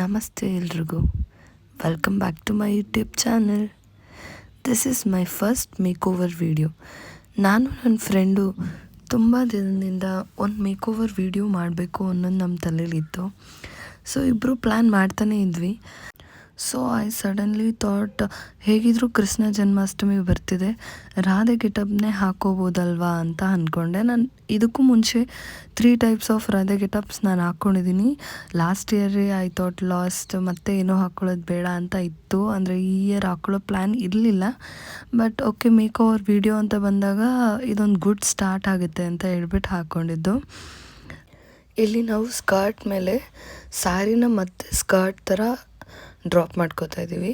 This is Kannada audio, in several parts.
ನಮಸ್ತೆ ಎಲ್ರಿಗೂ. Welcome back to my YouTube channel this is my first make over video ನಾನು ನನ್ನ ಫ್ರೆಂಡು ತುಂಬ ದಿನದಿಂದ ಒಂದು ಮೇಕ್ ಓವರ್ ವೀಡಿಯೋ ಮಾಡಬೇಕು ಅನ್ನೋದು ನಮ್ಮ ತಲೆಯಲ್ಲಿತ್ತು ಸೊ ಇಬ್ಬರು ಪ್ಲ್ಯಾನ್ ಮಾಡ್ತಾನೇ ಇದ್ವಿ. ಸೊ ಐ ಸಡನ್ಲಿ ಥಾಟ್ ಹೇಗಿದ್ದರೂ ಕೃಷ್ಣ ಜನ್ಮಾಷ್ಟಮಿ ಬರ್ತಿದೆ, ರಾಧೆ ಗೆಟಪ್ನೇ ಹಾಕೋಬೋದಲ್ವಾ ಅಂತ ಅಂದ್ಕೊಂಡೆ ನಾನು ಇದಕ್ಕೂ ಮುಂಚೆ three types of Radhe getups ನಾನು ಹಾಕ್ಕೊಂಡಿದ್ದೀನಿ ಲಾಸ್ಟ್ ಇಯರೇ ಐ ಥಾಟ್ ಲಾಸ್ಟ್ ಮತ್ತೆ ಏನೋ ಹಾಕ್ಕೊಳ್ಳೋದು ಬೇಡ ಅಂತ ಇತ್ತು. ಅಂದರೆ ಈ ಇಯರ್ ಹಾಕ್ಕೊಳ್ಳೋ ಪ್ಲ್ಯಾನ್ ಇರಲಿಲ್ಲ. But okay make over video ಅಂತ ಬಂದಾಗ ಇದೊಂದು ಗುಡ್ ಸ್ಟಾರ್ಟ್ ಆಗುತ್ತೆ ಅಂತ ಹೇಳ್ಬಿಟ್ಟು ಹಾಕ್ಕೊಂಡಿದ್ದು ಇಲ್ಲಿ ನಾವು ಸ್ಕರ್ಟ್ ಮೇಲೆ ಸ್ಯಾರಿನ ಮತ್ತು ಸ್ಕರ್ಟ್ ಥರ ಡ್ರಾಪ್ ಮಾಡ್ಕೋತಾ ಇದ್ದೀವಿ.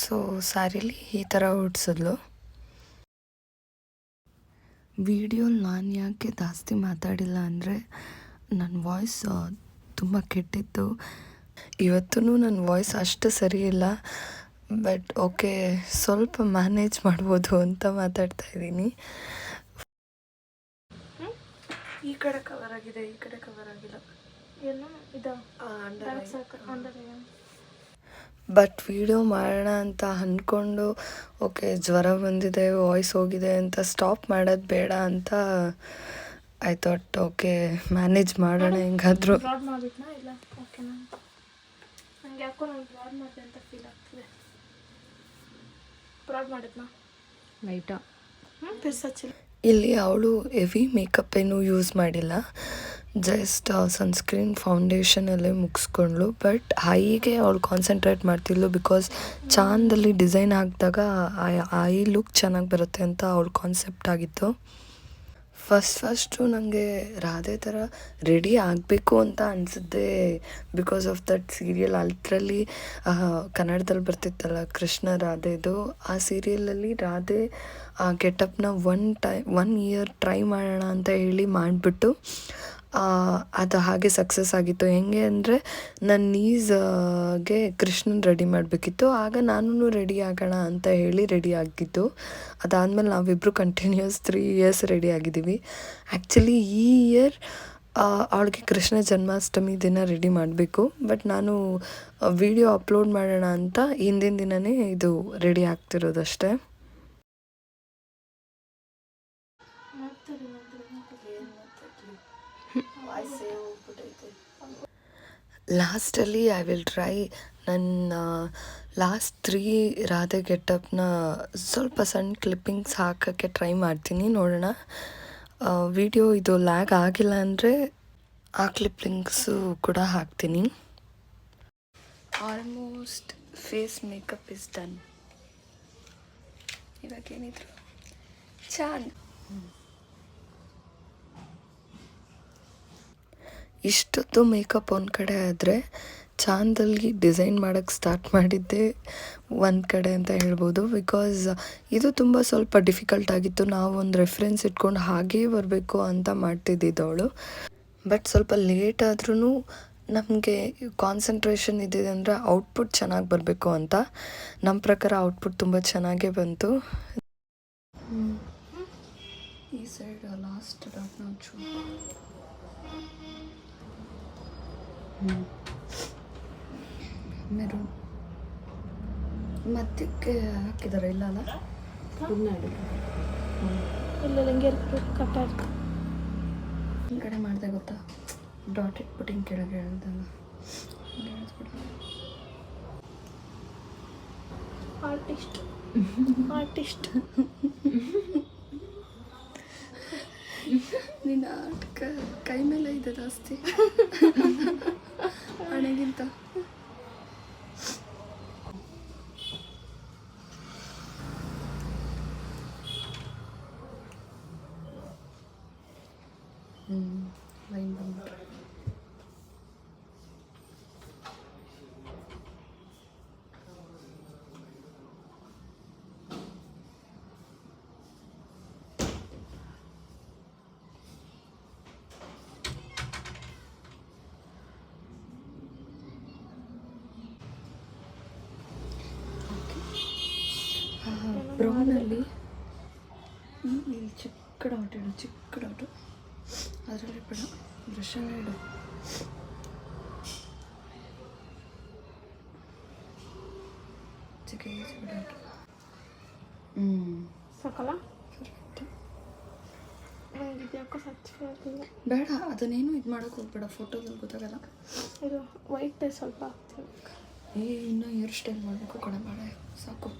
ಸೊ ಸ್ಯಾರಿಲಿ ಈ ಥರ ಉಡ್ಸಿದ್ಲು. ವಿಡಿಯೋಲಿ ನಾನು ಯಾಕೆ ಜಾಸ್ತಿ ಮಾತಾಡಿಲ್ಲ ಅಂದರೆ ನನ್ನ ವಾಯ್ಸ್ ತುಂಬ ಕೆಟ್ಟಿತ್ತು. ಇವತ್ತೂ ನನ್ನ ವಾಯ್ಸ್ ಅಷ್ಟು ಸರಿ ಇಲ್ಲ ಬಟ್ ಓಕೆ ಸ್ವಲ್ಪ ಮ್ಯಾನೇಜ್ ಮಾಡ್ಬೋದು ಅಂತ ಮಾತಾಡ್ತಾ ಇದ್ದೀನಿ. ಈ ಕಡೆ ಕವರ್ ಆಗಿದೆ ಈ ಕಡೆ ಕವರ್ ಆಗಿಲ್ಲ. ಬಟ್ ವಿಡಿಯೋ ಮಾಡೋಣ ಅಂತ ಅಂದ್ಕೊಂಡು ಓಕೆ ಜ್ವರ ಬಂದಿದೆ ವಾಯ್ಸ್ ಹೋಗಿದೆ ಅಂತ ಸ್ಟಾಪ್ ಮಾಡೋದು ಬೇಡ ಅಂತ ಐ ಥಾಟ್ ಓಕೆ ಮ್ಯಾನೇಜ್ ಮಾಡೋಣ ಹೆಂಗಾದರೂ. ಯಾಕೋ ನಾನು ಮಾಡಿದೆ ಅಂತ ಫೀಲ್ ಆಗ್ತಿದೆ. ಮಾಡಿದ್ನಾ? ಲೈಟಾ ಹ್ಞೂ ಇಲ್ಲಿ ಅವಳು ಹೆವಿ ಮೇಕಪ್ ಏನು ಯೂಸ್ ಮಾಡಿಲ್ಲ. ಜಸ್ಟ್ ಸನ್ಸ್ಕ್ರೀನ್ ಫೌಂಡೇಶನಲ್ಲೇ ಮುಗಿಸ್ಕೊಂಡ್ಳು. ಬಟ್ ಐಗೆ ಅವಳು ಕಾನ್ಸಂಟ್ರೇಟ್ ಮಾಡ್ತಿದ್ಲು ಬಿಕಾಸ್ ಚಾಂದಲ್ಲಿ ಡಿಸೈನ್ ಹಾಕಿದಾಗ ಐ ಲುಕ್ ಚೆನ್ನಾಗಿ ಬರುತ್ತೆ ಅಂತ ಅವಳು ಕಾನ್ಸೆಪ್ಟ್ ಆಗಿತ್ತು. ಫಸ್ಟ್ ಫಸ್ಟು ನನಗೆ ರಾಧೆ ಥರ ರೆಡಿ ಆಗಬೇಕು ಅಂತ ಅನಿಸಿದ್ದೆ ಬಿಕಾಸ್ ಆಫ್ ದಟ್ ಸೀರಿಯಲ್ ಅದರಲ್ಲಿ ಕನ್ನಡದಲ್ಲಿ ಬರ್ತಿತ್ತಲ್ಲ ಕೃಷ್ಣ ರಾಧೆದು, ಆ ಸೀರಿಯಲಲ್ಲಿ ರಾಧೆ, ಆ ಗೆಟಪ್ನ ಒನ್ ಟೈ ಒನ್ ಇಯರ್ ಟ್ರೈ ಮಾಡೋಣ ಅಂತ ಹೇಳಿ ಮಾಡಿಬಿಟ್ಟು ಅದು ಹಾಗೆ ಸಕ್ಸಸ್ ಆಗಿತ್ತು. ಹೆಂಗೆ ಅಂದರೆ ನನ್ನ ನೀಸ್ಗೆ ಕೃಷ್ಣನ್ ರೆಡಿ ಮಾಡಬೇಕಿತ್ತು. ಆಗ ನಾನು ರೆಡಿ ಆಗೋಣ ಅಂತ ಹೇಳಿ ರೆಡಿ ಆಗಿದ್ದು. ಅದಾದಮೇಲೆ ನಾವಿಬ್ಬರು ಕಂಟಿನ್ಯೂಸ್ ತ್ರೀ ಇಯರ್ಸ್ ರೆಡಿ ಆಗಿದ್ದೀವಿ. ಆ್ಯಕ್ಚುಲಿ ಈ ಇಯರ್ ಅವಳಿಗೆ ಕೃಷ್ಣ ಜನ್ಮಾಷ್ಟಮಿ ದಿನ ರೆಡಿ ಮಾಡಬೇಕು. ಬಟ್ ನಾನು ವಿಡಿಯೋ ಅಪ್ಲೋಡ್ ಮಾಡೋಣ ಅಂತ ಹಿಂದಿನ ದಿನವೇ ಇದು ರೆಡಿ ಆಗ್ತಿರೋದಷ್ಟೇ. ಲಾಸ್ಟಲ್ಲಿ ಐ ವಿಲ್ ಟ್ರೈ ನನ್ನ ಲಾಸ್ಟ್ ತ್ರೀ ರಾಧೆ ಗೆಟಪ್ನ ಸ್ವಲ್ಪ ಸಣ್ಣ ಕ್ಲಿಪ್ಪಿಂಗ್ಸ್ ಹಾಕೋಕ್ಕೆ ಟ್ರೈ ಮಾಡ್ತೀನಿ, ನೋಡೋಣ. ವಿಡಿಯೋ ಇದು ಲ್ಯಾಗ್ ಆಗಿಲ್ಲ ಅಂದರೆ ಆ ಕ್ಲಿಪ್ಪಿಂಗ್ಸು ಕೂಡ ಹಾಕ್ತೀನಿ. Almost face makeup is done. ಇವಾಗ ಏನಿದ್ರು? ಚಾಂದ್ ಇಷ್ಟೊತ್ತು ಮೇಕಪ್ ಒಂದು ಕಡೆ ಆದರೆ ಚಾಂದಲ್ಲಿ ಡಿಸೈನ್ ಮಾಡೋಕ್ಕೆ ಸ್ಟಾರ್ಟ್ ಮಾಡಿದ್ದೆ ಒಂದು ಕಡೆ ಅಂತ ಹೇಳ್ಬೋದು. ಬಿಕಾಸ್ ಇದು ತುಂಬ ಸ್ವಲ್ಪ ಡಿಫಿಕಲ್ಟ್ ಆಗಿತ್ತು. ನಾವು ಒಂದು ರೆಫರೆನ್ಸ್ ಇಟ್ಕೊಂಡು ಹಾಗೇ ಬರಬೇಕು ಅಂತ ಮಾಡ್ತಿದ್ದಿದ್ದವಳು ಬಟ್ ಸ್ವಲ್ಪ ಲೇಟ್ ಆದ್ರೂ ನಮಗೆ ಕಾನ್ಸಂಟ್ರೇಷನ್ ಇದ್ದಿದೆ ಅಂದರೆ ಔಟ್ಪುಟ್ ಚೆನ್ನಾಗಿ ಬರಬೇಕು ಅಂತ. ನಮ್ಮ ಪ್ರಕಾರ ಔಟ್ಪುಟ್ ತುಂಬ ಚೆನ್ನಾಗೇ ಬಂತು. ಈ ಸೈಡ್ ಲಾಸ್ಟ್ ಮೆರೂನ್ ಮತ್ತಕ್ಕೆ ಹಾಕಿದಾರೆ ಇಲ್ಲ ಅಲ್ಲ? ಇಲ್ಲ. ಹಂಗೆ ಕಟ್ ಆಯ್ತು. ಈ ಕಡೆ ಮಾಡಿದೆ ಗೊತ್ತಾ? ಡಾಟ್ ಇಟ್ಬಿಟ್ಟು ಹಿಂಗೆ ಕೆಳಗೆ ಹೇಳ್ದಲ್ಲ. ಆರ್ಟಿಸ್ಟ್ ಆರ್ಟಿಸ್ಟ್ ನಿನ್ನ ಆಟಕ ಕೈ ಮೇಲೆ ಇದೆ ಜಾಸ್ತಿ. ಹಣೆಗಿಂತ ಫೋನಲ್ಲಿ ಇಲ್ಲಿ ಚಿಕ್ಕ ಡೌಟ್ ಇಡು ಚಿಕ್ಕ ಡೌಟು ಅದರಲ್ಲಿ ಬೇಡ ಬ್ರಷಲ್ಲೇ ಇಡು. ಚಿಕ್ಕ ಡಾಟು ಹ್ಞೂ ಸಾಕಲ್ಲ ಬೇಡ ಅದನ್ನೇನು ಇದು ಮಾಡೋಕೆ ಹೋಗ್ಬೇಡ ಫೋಟೋದಲ್ಲಿ ಗೊತ್ತಾಗಲ್ಲ. ಇದು ವೈಟ್ ಸ್ವಲ್ಪ ಏ ಇನ್ನೂ ಹೇರ್ ಸ್ಟೈಲ್ ಮಾಡಬೇಕು ಕಣ ಬೇಡ ಸಾಕು.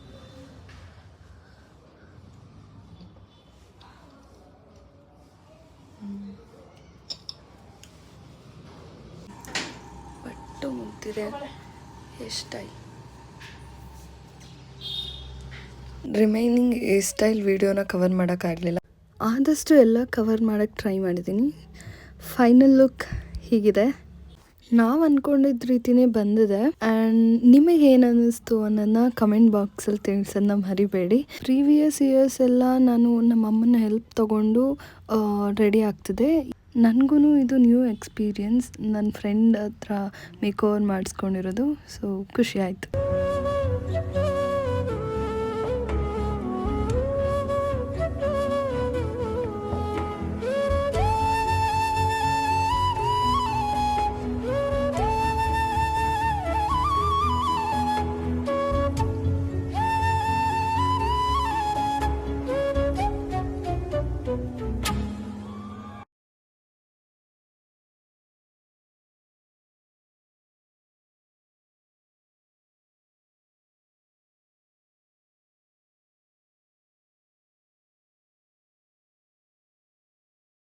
ಮುಗ್ದಿದೆ hair style remaining hair style ವೀಡಿಯೋನ ಕವರ್ ಮಾಡೋಕ್ಕಾಗಲಿಲ್ಲ. ಆದಷ್ಟು ಎಲ್ಲ ಕವರ್ ಮಾಡೋಕ್ಕೆ ಟ್ರೈ ಮಾಡಿದ್ದೀನಿ. ಫೈನಲ್ ಲುಕ್ ಹೀಗಿದೆ. ನಾವು ಅಂದ್ಕೊಂಡಿದ್ದ ರೀತಿಯೇ ಬಂದಿದೆ. ಆ್ಯಂಡ್ ನಿಮಗೆ ಏನು ಅನ್ನಿಸ್ತು ಅನ್ನೋದನ್ನ ಕಮೆಂಟ್ ಬಾಕ್ಸಲ್ಲಿ ತಿಳಿಸೋದನ್ನ ಮರಿಬೇಡಿ. ಪ್ರೀವಿಯಸ್ ಇಯರ್ಸ್ ಎಲ್ಲ ನಾನು ನಮ್ಮ ಅಮ್ಮನ ಹೆಲ್ಪ್ ತಗೊಂಡು ರೆಡಿ ಆಗ್ತಿದೆ ನನಗೂ ಇದು ನ್ಯೂ ಎಕ್ಸ್ಪೀರಿಯೆನ್ಸ್ ನನ್ನ ಫ್ರೆಂಡ್ ಹತ್ರ ಮೇಕ್ ಓವರ್ ಮಾಡಿಸ್ಕೊಂಡಿರೋದು ಸೊ ಖುಷಿ ಆಯಿತು.